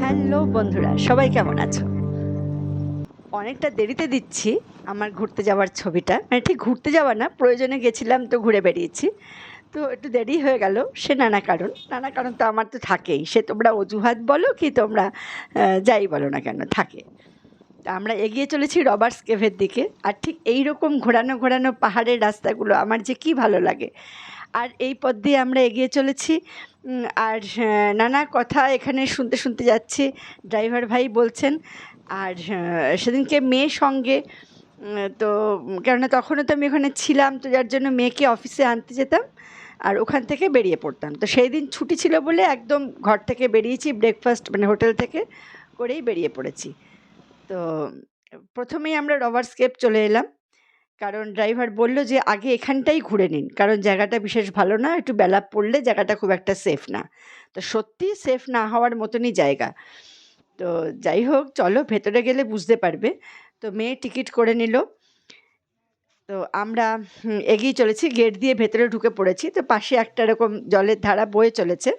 Hello বন্ধুরা, সবাই কেমন আছো? অনেকটা দেরিতে দিচ্ছি আমার ঘুরতে যাওয়ার ছবিটা। মানে ঠিক ঘুরতে যাওয়া না, প্রয়োজনে গেছিলাম তো ঘুরে বেরিয়েছি। তো একটু দেরি হয়ে গেল, সে নানা কারণ। নানা কারণ তো আমার তো থাকেই। সে তোমরা অজুহাত বলো কি তোমরা যাই বলো না কেন, থাকে। আমরা এগিয়ে চলেছি রবার্স কেভের দিকে। আর ঠিক এই রকম ঘোরানো ঘোরানো পাহাড়ের রাস্তাগুলো আমার যে কি ভালো লাগে। আর এই পথ দিয়ে আমরা এগিয়ে চলেছি। আর নানা কথা এখানে শুনতে শুনতে যাচ্ছি। ড্রাইভার ভাই বলছেন, আর সেদিনকে মেয়ে সঙ্গে তো, কেননা তখনও তো আমি ওখানে ছিলাম, তো যার জন্য মেয়েকে অফিসে আনতে যেতাম আর ওখান থেকে বেরিয়ে পড়তাম। তো সেই দিন ছুটি ছিল বলে একদম ঘর থেকে বেরিয়েছি ব্রেকফাস্ট মানে হোটেল থেকে করেই বেরিয়ে পড়েছি। তো, প্রথমেই আমরা রবার্সকেপ চলে এলাম। কারণ ড্রাইভার বলল যে, আগে এখানটাই ঘুরে নিন। কারণ জায়গাটা বিশেষ ভালো না, একটু বেলা পড়লে জায়গাটা খুব একটা সেফ না। তো সত্যি সেফ না হওয়ার মতনই জায়গা। তো যাই হোক, চলো ভেতরে গেলে বুঝতে পারবে। তো মেয়ে টিকিট করে নিল। তো আমরা এগিয়ে চলেছি। গেট দিয়ে ভেতরে ঢুকে পড়েছি। তো পাশে একটা এরকম জলের ধারা বয়ে চলেছে।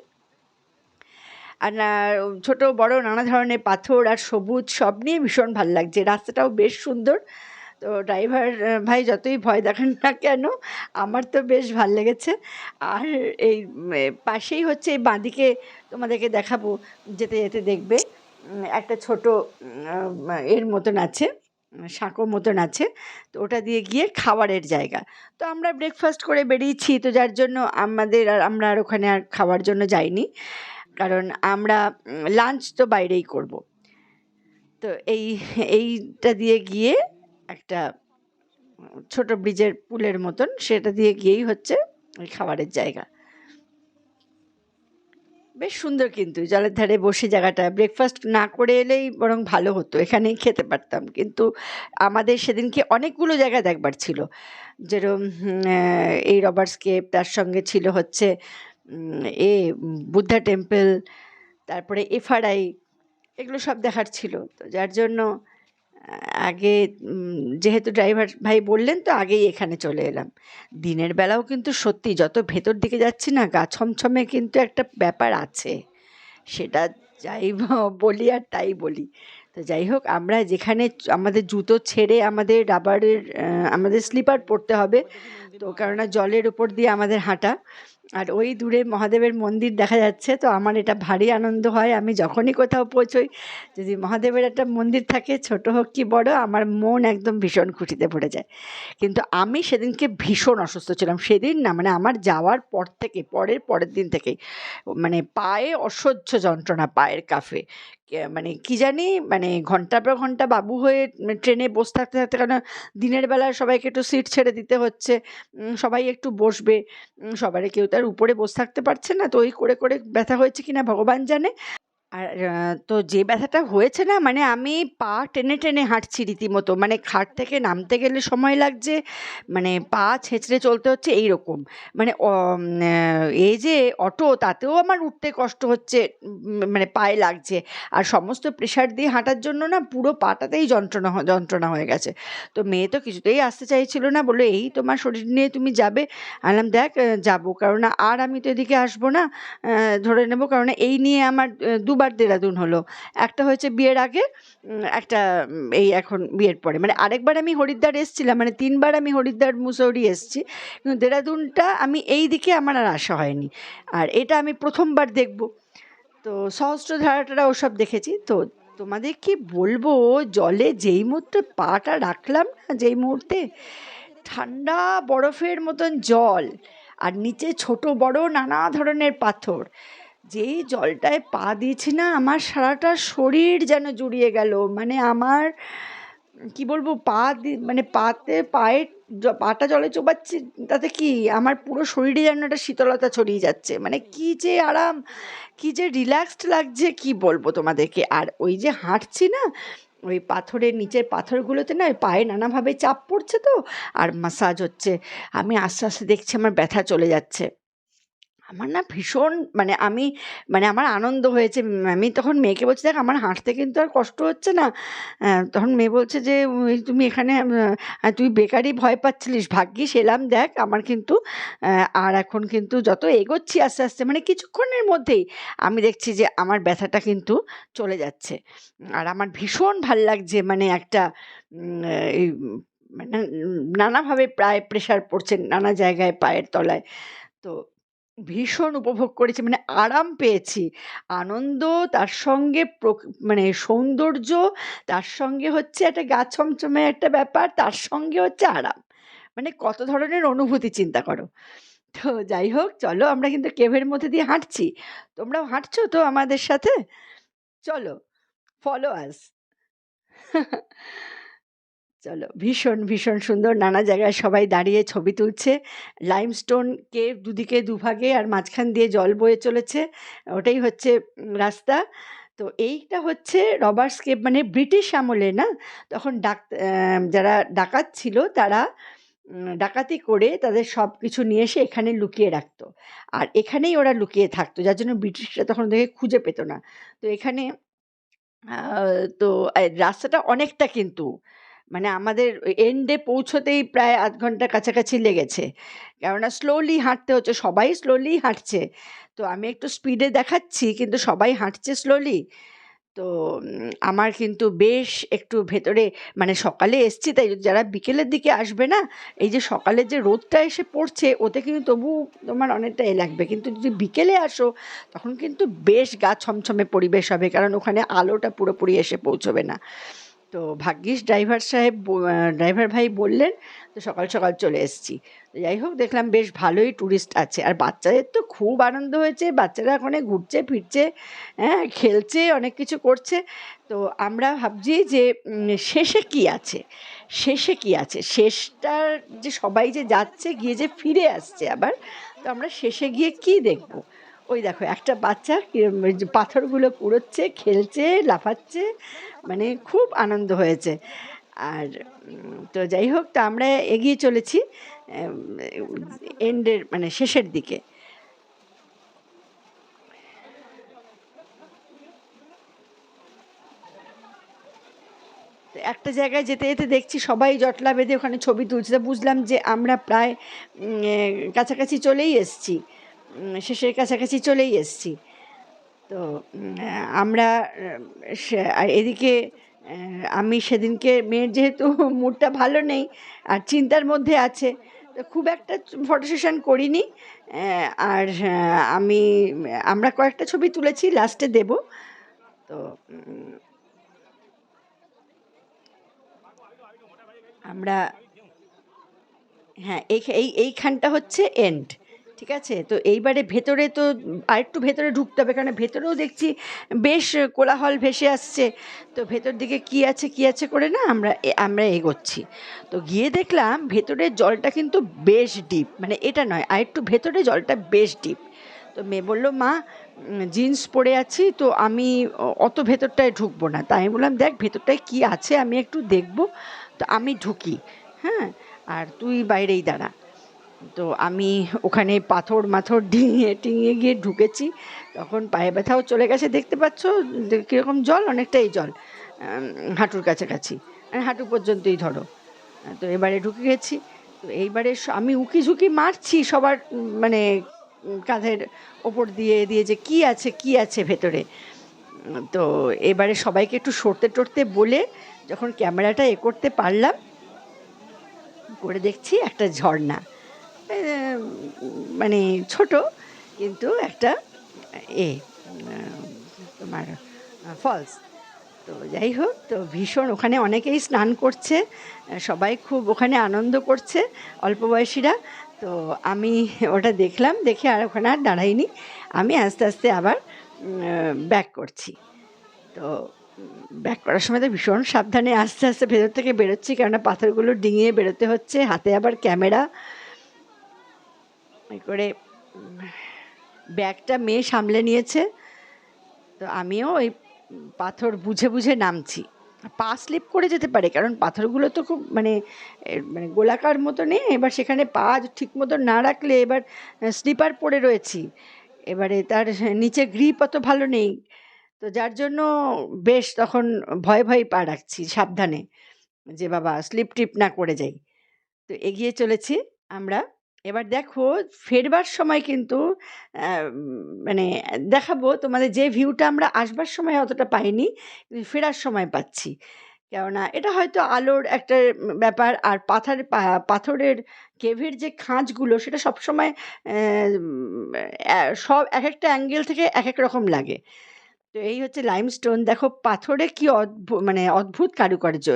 আর ছোটো, বড়, নানা ধরনের পাথর আর সবুজ সব নিয়ে ভীষণ ভালো লাগছে। রাস্তাটাও বেশ সুন্দর। তো ড্রাইভার ভাই যতই ভয় দেখান না কেন, আমার তো বেশ ভালো লেগেছে। আর এই পাশেই হচ্ছে এই বাঁদিকে তোমাদেরকে দেখাবো, যেতে যেতে দেখবে একটা ছোট এর মতন আছে সাঁকো মতন আছে। তো ওটা দিয়ে গিয়ে খাবারের জায়গা। তো আমরা ব্রেকফাস্ট করে বেরিয়েছি, তো যার জন্য আমাদের আর, আমরা আর ওখানে আর খাওয়ার জন্য যাইনি। কারণ আমরা লাঞ্চ তো বাইরেই করব। তো এই, এইটা দিয়ে গিয়ে একটা ছোট ব্রিজের পুলের মতন সেটা দিয়ে গিয়েই হচ্ছে ওই খাবারের জায়গা। বেশ সুন্দর কিন্তু, জলের ধারে বসে জায়গাটা। ব্রেকফাস্ট না করে এলেই বরং ভালো হতো, এখানেই খেতে পারতাম। কিন্তু আমাদের সেদিনকে অনেকগুলো জায়গা দেখবার ছিল। যেরকম এই রবার্টস কেপ, তার সঙ্গে ছিল হচ্ছে এ বুদ্ধা টেম্পল, তারপরে এফআরআই, এগুলো সব দেখার ছিল। তো যার জন্য আগে যেহেতু ড্রাইভার ভাই বললেন, তো আগেই এখানে চলে এলাম। দিনের বেলাও কিন্তু সত্যি যত ভেতর দিকে যাচ্ছি না, গা ছমছমে কিন্তু একটা ব্যাপার আছে। সেটা যাই বলি আর তাই বলি। তো যাই হোক, আমরা যেখানে আমাদের জুতো ছেড়ে আমাদের রাবারের আমাদের স্লিপার পরতে হবে। তো কেননা জলের উপর দিয়ে আমাদের হাঁটা। আর ওই দূরে মহাদেবের মন্দির দেখা যাচ্ছে, তো আমার এটা ভারী আনন্দ হয়। আমি যখনই কোথাও পৌঁছই, যদি মহাদেবের একটা মন্দির থাকে, ছোট হোক কি বড়, আমার মন একদম ভীষণ খুশিতে ভরে যায়। কিন্তু আমি সেদিনকে ভীষণ অসুস্থ ছিলাম। সেদিন না মানে আমার যাওয়ার পর থেকে, পরের পরের দিন থেকেই মানে পায়ে অসহ্য যন্ত্রণা, পায়ের কাফে। মানে কি জানি মানে ঘণ্টার পর ঘণ্টা বাবু হয়ে ট্রেনে বসে থাকতে থাকতে কেন দিনের বেলায় সবাইকে একটু সিট ছেড়ে দিতে হচ্ছে সবাই একটু বসবে সবারই কেউ তার উপরে বসে থাকতে পারছে না, তো ওই করে করে ব্যথা হয়েছে কিনা ভগবান জানে। আর তো যে ব্যথাটা হয়েছে না মানে আমি পা টেনে টেনে হাঁটছি রীতিমতো। মানে খাট থেকে নামতে গেলে সময় লাগছে মানে পা ছেঁচড়ে চলতে হচ্ছে এই রকম মানে এই যে অটো তাতেও আমার উঠতে কষ্ট হচ্ছে মানে পায়ে লাগছে। আর সমস্ত প্রেশার দিয়ে হাঁটার জন্য না পুরো পাটাতেই যন্ত্রণা যন্ত্রণা হয়ে গেছে। তো মেয়ে তো কিছুতেই আসতে চাইছিল না বলে এই তোমার শরীর নিয়ে তুমি যাবে? আলাম দেখ যাব। কারণ আর আমি তো এদিকে আসব না ধরে নেব। কারণ এই নিয়ে আমার আহ, দুবার দেরাদুন হলো। একটা হয়েছে বিয়ের আগে একটা এই এখন বিয়ের পরে। মানে আরেকবার আমি হরিদ্বার এসেছিলাম মানে তিনবার আমি হরিদ্বার মুসৌরি এসেছি। কিন্তু দেরাদুনটা আমি এই দিকে আমার আর আসা হয়নি। আর এটা আমি প্রথমবার দেখব। তো সহস্রধারাটা ওসব দেখেছি। তো তোমাদের কি বলব, জলে যেই মুহূর্তে পাটা রাখলাম না, যেই মুহূর্তে ঠান্ডা বরফের মতন জল, আর নিচে ছোট বড় নানা ধরনের পাথর যেই জলটায় পা দিয়েছি না, আমার সারাটা শরীর যেন জুড়িয়ে গেল। মানে আমার, কি বলব, পা মানে পাতে পায়ের পাটা জলে চোবাচ্ছি, তাতে কি আমার পুরো শরীরে যেন একটা শীতলতা ছড়িয়ে যাচ্ছে। মানে কি যে আরাম, কি যে রিল্যাক্সড লাগছে, কি বলব তোমাদেরকে? আর ওই যে হাঁটছি না, ওই পাথরের নিচের পাথরগুলোতে না পায়ে নানাভাবে চাপ পড়ছে তো, আর মাসাজ হচ্ছে। আমি আস্তে আস্তে দেখছি আমার ব্যথা চলে যাচ্ছে। আমার না ভীষণ মানে আমি মানে আমার আনন্দ হয়েছে। আমি তখন মেয়েকে বলছি, দেখ, আমার হাঁটতে কিন্তু আর কষ্ট হচ্ছে না। তখন মেয়ে বলছে যে তুমি এখানে তুই বেকারই ভয় পাচ্ছিলিস। ভাগ্যিস এলাম, দেখ, আমার কিন্তু আর এখন কিন্তু যত এগোচ্ছি আস্তে আস্তে মানে কিছুক্ষণের মধ্যেই আমি দেখছি যে, আমার ব্যথাটা কিন্তু চলে যাচ্ছে। আর আমার ভীষণ ভালো লাগছে মানে একটা এই মানে নানাভাবে প্রায় প্রেশার পড়ছে, নানা জায়গায় পায়ের তলায়। তো ভীষণ উপভোগ করেছি মানে আরাম পেয়েছি। আনন্দ, তার সঙ্গে প্রক- মানে সৌন্দর্য, তার সঙ্গে হচ্ছে একটা গা ছমছমে একটা ব্যাপার, তার সঙ্গে হচ্ছে আরাম। মানে কত ধরনের অনুভূতি চিন্তা করো। তো যাই হোক, চলো আমরা কিন্তু কেভের মধ্যে দিয়ে হাঁটছি। তোমরাও হাঁটছো তো আমাদের সাথে? চলো ফলো আস চলো, ভীষণ ভীষণ সুন্দর নানা জায়গায় সবাই দাঁড়িয়ে ছবি তুলছে। লাইমস্টোন কেভ দুদিকে, দুভাগে আর মাঝখান দিয়ে জল বয়ে চলেছে। ওটাই হচ্ছে রাস্তা। তো এইটা হচ্ছে রবার্স কেভ মানে ব্রিটিশ আমলে না? তখন ডাক যারা ডাকাত ছিল তারা ডাকাতি করে তাদের সব কিছু নিয়ে এসে এখানে লুকিয়ে রাখতো। আর এখানেই ওরা লুকিয়ে থাকতো, যার জন্য ব্রিটিশরা তখন ওদেরকে খুঁজে পেত না। তো এখানে তো রাস্তাটা অনেকটা কিন্তু মানে আমাদের এন্ডে পৌঁছতেই প্রায় আধ ঘণ্টা কাছাকাছি লেগেছে। কেননা স্লোলি হাঁটতে হচ্ছে, সবাই স্লোলি হাঁটছে। তো আমি একটু স্পিডে দেখাচ্ছি, কিন্তু সবাই হাঁটছে স্লোলি তো আমার কিন্তু বেশ একটু ভেতরে মানে সকালে এসছি, তাই যারা বিকেলের দিকে আসবে না, এই যে সকালে যে রোদটা এসে পড়ছে, ওতে কিন্তু তবু তোমার অনেকটা এ লাগবে। কিন্তু যদি বিকেলে আসো, তখন কিন্তু বেশ গা ছমছমে পরিবেশ হবে, কারণ ওখানে আলোটা পুরোপুরি এসে পৌঁছবে না। তো ভাগ্যিস ড্রাইভার সাহেব ড্রাইভার ভাই বললেন, তো সকাল সকাল চলে এসেছি। তো যাই হোক, দেখলাম বেশ ভালোই ট্যুরিস্ট আছে। আর বাচ্চাদের তো খুব আনন্দ হয়েছে, বাচ্চারা ওখানে ঘুরছে, ফিরছে হ্যাঁ খেলছে, অনেক কিছু করছে। তো আমরা ভাবছি যে শেষে কি আছে? শেষে কি আছে? শেষটার যে সবাই যে যাচ্ছে, গিয়ে যে ফিরে আসছে আবার, তো আমরা শেষে গিয়ে কি দেখব? ওই দেখো, একটা বাচ্চা পাথরগুলো কুড়োচ্ছে খেলছে, লাফাচ্ছে মানে খুব আনন্দ হয়েছে। আর তো যাই হোক, তো আমরা এগিয়ে চলেছি এন্ডের মানে শেষের দিকে। একটা জায়গায় যেতে যেতে দেখছি সবাই জটলা বেঁধে ওখানে ছবি তুলছে। বুঝলাম যে আমরা প্রায় কাছাকাছি চলেই এসছি। শেষের কাছাকাছি চলেই এসছি। তো আমরা আর এদিকে আমি সেদিনকে, মেয়ের যেহেতু মুডটা ভালো নেই, আর চিন্তার মধ্যে আছে, তো খুব একটা ফটো সেশন করিনি আর আমি, আমরা কয়েকটা ছবি তুলেছি, লাস্টে দেব, তো আমরা হ্যাঁ এই এইখানটা হচ্ছে এন্ড ঠিক আছে? তো এইবারে ভেতরে তো আরেকটু ভেতরে ঢুকতে হবে কারণ ভেতরেও দেখছি বেশ কোলাহল ভেসে আসছে। তো ভেতর দিকে কি আছে কি আছে করে না আমরা আমরা এগোচ্ছি। তো গিয়ে দেখলাম ভেতরের জলটা কিন্তু বেশ ডিপ মানে এটা নয়, আরেকটু ভেতরে জলটা বেশ ডিপ। তো মেয়ে বলল, মা জিন্স পরে আছি, তো আমি অত ভেতরটায় ঢুকবো না। তাই আমি বললাম, দেখ, ভেতরটায় কি আছে, আমি একটু দেখব। তো আমি ঢুকি হ্যাঁ? আর তুই বাইরেই দাঁড়া। তো আমি ওখানে পাথর মাথর ডিঙিয়ে টিঙিয়ে গিয়ে ঢুকেছি। তখন পায়ে ব্যথাও চলে গেছে, দেখতে পাচ্ছ? কীরকম জল, অনেকটাই জল হাঁটুর কাছাকাছি। মানে হাঁটু পর্যন্তই ধরো। তো এবারে ঢুকে গেছি। তো এইবারে আমি উকি ঝুঁকি মারছি সবার মানে কাঁধের ওপর দিয়ে দিয়ে যে কি আছে কি আছে ভেতরে। তো এবারে সবাইকে একটু সরতে টরতে বলে যখন ক্যামেরাটা এ করতে পারলাম, করে দেখছি একটা ঝর্ণা। মানে ছোট, কিন্তু একটা এ, তোমার ফলস তো যাই হোক, তো ভীষণ ওখানে অনেকেই স্নান করছে, সবাই খুব ওখানে আনন্দ করছে, অল্প বয়সীরা। তো আমি ওটা দেখলাম, দেখে আর ওখানে আর দাঁড়াইনি। আমি আস্তে আস্তে আবার ব্যাক করছি। তো ব্যাক করার সময় তো ভীষণ সাবধানে আস্তে আস্তে ভেতর থেকে বেরোচ্ছি, কেননা পাথরগুলো ডিঙিয়ে বেরোতে হচ্ছে, হাতে আবার ক্যামেরা করে ব্যাগটা মেয়ে সামলে নিয়েছে। তো আমিও ওই পাথর বুঝে বুঝে নামছি। পা স্লিপ করে যেতে পারে, কারণ পাথরগুলো তো খুব মানে মানে গোলাকার মতো নেই। এবার সেখানে পা ঠিক মতো না রাখলে এবার স্লিপার পরে রয়েছি। এবারে তার নিচে গ্রিপ অত ভালো নেই। তো যার জন্য বেশ তখন ভয়ে ভয়ে পা রাখছি, সাবধানে। যে বাবা, স্লিপ টিপ না করে যাই। তো এগিয়ে চলেছি আমরা। এবার দেখো ফেরবার সময় কিন্তু মানে দেখাবো তোমাদের যে ভিউটা আমরা আসবার সময় অতটা পাইনি, কিন্তু ফেরার সময় পাচ্ছি। কেননা এটা হয়তো আলোর একটা ব্যাপার আর পাথর পাথরের কেভের যে খাঁজগুলো সেটা সবসময় সব এক একটা অ্যাঙ্গেল থেকে এক এক রকম লাগে। তো এই হচ্ছে লাইমস্টোন দেখো পাথরে কি অদ্ভুত মানে অদ্ভুত কারুকার্য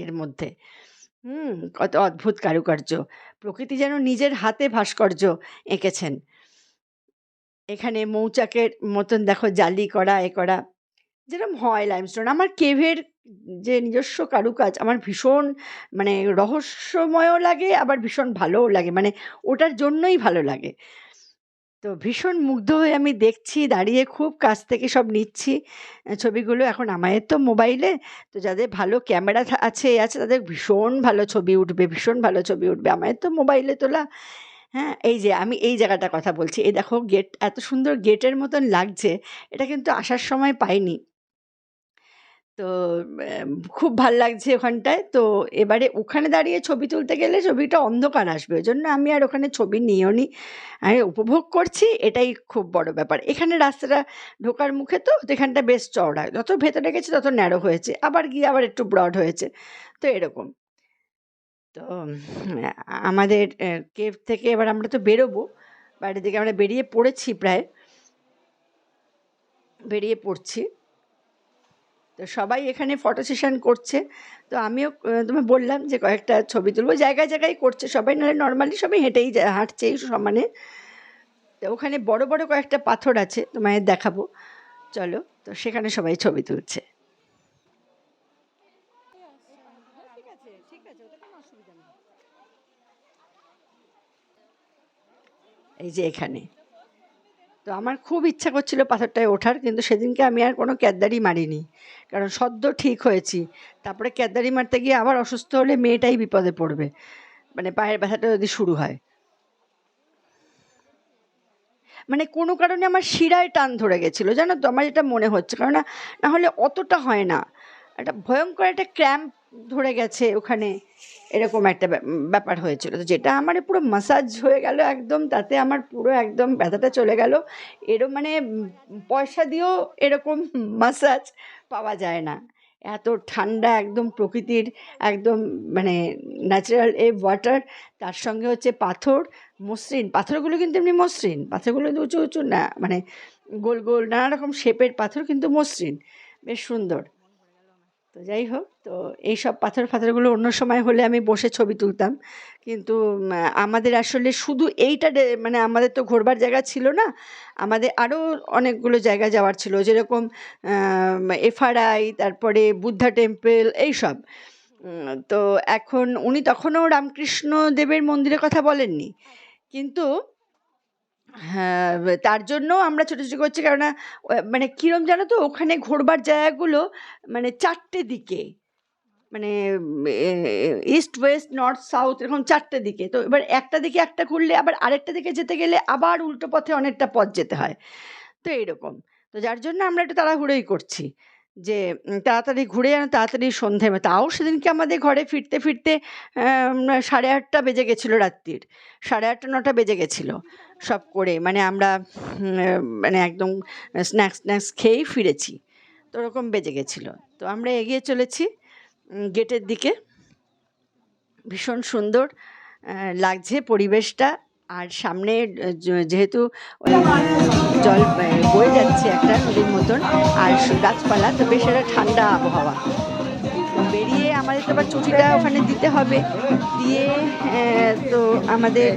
এর মধ্যে। হুম, কত অদ্ভুত কারুকার্য। প্রকৃতি যেন নিজের হাতে ভাস্কর্য এঁকেছেন। এখানে মৌচাকের মতন দেখো জালি করা, এ করা। যেরকম হয় লাইমস্টোন আমার কেভের যে নিজস্ব কারুকাজ, আমার ভীষণ মানে রহস্যময়ও লাগে, আবার ভীষণ ভালোও লাগে। মানে ওটার জন্যই ভালো লাগে। তো ভীষণ মুগ্ধ হয়ে আমি দেখছি, দাঁড়িয়ে খুব কাছ থেকে সব নিচ্ছি। ছবিগুলো এখন আমাদের তো মোবাইলে। তো যাদের ভালো ক্যামেরা আছে আছে, তাদের ভীষণ ভালো ছবি উঠবে, ভীষণ ভালো ছবি উঠবে। আমাদের তো মোবাইলে তোলা হ্যাঁ এই যে আমি এই জায়গাটা কথা বলছি। এই দেখো, গেট, এত সুন্দর গেটের মতন লাগছে। এটা কিন্তু আসার সময় পাইনি। তো খুব ভালো লাগছে ওখানটায়। তো এবারে ওখানে দাঁড়িয়ে ছবি তুলতে গেলে ছবিটা অন্ধকার আসবে ওই জন্য আমি আর ওখানে ছবি নিয়েও নি। আমি উপভোগ করছি, এটাই খুব বড় ব্যাপার। এখানে রাস্তাটা ঢোকার মুখে তো এখানটা বেশ চওড়া। যত ভেতরে গেছে তত ন্যারো হয়েছে, আবার গিয়ে আবার একটু ব্রড হয়েছে। তো এরকম। তো আমাদের কেভ থেকে এবার আমরা তো বেরোবো। বাইরের দিকে আমরা বেরিয়ে পড়েছি প্রায়। বেরিয়ে পড়ছি। তো সবাই এখানে ফটো সেশন করছে। তো আমিও তোমায় বললাম যে কয়েকটা ছবি তুলবো। জায়গায় জায়গায় করছে সবাই, নাহলে নর্মালি সবাই হেঁটেই যায় হাঁটছেই সমানে। তো ওখানে বড় বড় কয়েকটা পাথর আছে, তোমায় দেখাবো। চলো, তো সেখানে সবাই ছবি তুলছে। এই যে এখানে। তো আমার খুব ইচ্ছা করছিল পাথরটায় ওঠার, কিন্তু সেদিনকে আমি আর কোনো ক্যাদদারি মারিনি, কারণ সদ্য ঠিক হয়েছি। তারপরে ক্যাদদারি মারতে গিয়ে আবার অসুস্থ হলে মেয়েটাই বিপদে পড়বে মানে পায়ের ব্যথাটা যদি শুরু হয়। মানে কোনো কারণে আমার শিরায় টান ধরে গেছিল, জানো তো? আমার যেটা মনে হচ্ছে কারণ না হলে অতটা হয় না। একটা ভয়ঙ্কর একটা ক্র্যাম্প ধরে গেছে ওখানে এরকম একটা ব্যা- ব্যাপার হয়েছিল। তো যেটা আমার পুরো মাসাজ হয়ে গেল একদম, তাতে আমার পুরো একদম ব্যথাটা চলে গেল। এরও মানে পয়সা দিয়েও এরকম মাসাজ পাওয়া যায় না। এত ঠান্ডা একদম প্রকৃতির একদম মানে ন্যাচারাল এ ওয়াটার তার সঙ্গে হচ্ছে পাথর, মসৃণ। পাথরগুলো কিন্তু এমনি মসৃণ। পাথরগুলো কিন্তু উঁচু উঁচু না মানে গোল গোল, নানা রকম শেপের পাথর কিন্তু মসৃণ। বেশ সুন্দর। তো যাই হোক, তো এইসব পাথর ফাথরগুলো অন্য সময় হলে আমি বসে ছবি তুলতাম। কিন্তু আমাদের আসলে শুধু এইটা মানে আমাদের তো ঘোরবার জায়গা ছিল না, আমাদের আরও অনেকগুলো জায়গা যাওয়ার ছিল। যেরকম এফআরআই, তারপরে বুদ্ধা টেম্পল, এইসব। তো এখন উনি তখনও রামকৃষ্ণ দেবের মন্দিরের কথা বলেননি। কিন্তু হ্যাঁ তার জন্য আমরা ছোটাছুটি করছি। কেননা মানে কীরম জানো তো, ওখানে ঘোরবার জায়গাগুলো মানে চারটে দিকে। মানে ইস্ট ওয়েস্ট নর্থ সাউথ এরকম চারটে দিকে। তো এবার একটা দিকে একটা ঘুরলে আবার আরেকটা দিকে যেতে গেলে আবার উল্টো পথে অনেকটা পথ যেতে হয়। তো এইরকম তো যার জন্য আমরা একটু তাড়াহুড়োই করছি। যে তাড়াতাড়ি ঘুরে যেন তাড়াতাড়ি সন্ধে। তাও সেদিনকে আমাদের ঘরে ফিরতে ফিরতে সাড়ে আটটা বেজে গেছিল রাত্রির। সাড়ে আটটা, নটা বেজে গেছিল সব করে। মানে আমরা মানে একদম স্ন্যাক্স স্ন্যাক্স খেয়েই ফিরেছি। তো ওরকম বেজে গেছিল। তো আমরা এগিয়ে চলেছি গেটের দিকে। ভীষণ সুন্দর লাগছে পরিবেশটা। আর সামনে যেহেতু জল বয়ে যাচ্ছে একটা নদীর মতন আর গাছপালা, তো বেশ একটা ঠান্ডা আবহাওয়া। বেরিয়ে আমাদের তো আবার চটিটা ওখানে দিতে হবে। দিয়ে তো আমাদের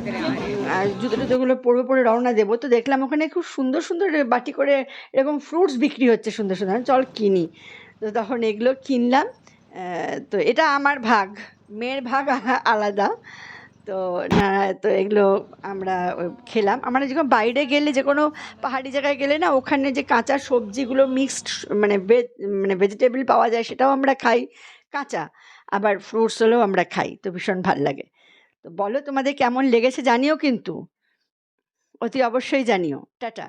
জুতো টুতোগুলো পরবে, পরে রওনা দেবো। তো দেখলাম ওখানে খুব সুন্দর সুন্দর বাটি করে এরকম ফ্রুটস বিক্রি হচ্ছে সুন্দর সুন্দর। চল কিনি। তো তখন এগুলো কিনলাম। তো এটা আমার ভাগ। মেয়ের ভাগ আলাদা। তো না, তো এগুলো আমরা খেলাম। আমরা যখন বাইরে গেলে, যে কোনো পাহাড়ি জায়গায় গেলে না, ওখানে যে কাঁচা সবজিগুলো মিক্সড মানে ভেজ মানে ভেজিটেবল পাওয়া যায়, সেটাও আমরা খাই কাঁচা। আবার ফ্রুটস হলেও আমরা খাই। তো ভীষণ ভালো লাগে। তো বলো তোমাদের কেমন লেগেছে জানিও কিন্তু। অতি অবশ্যই জানিও। টাটা।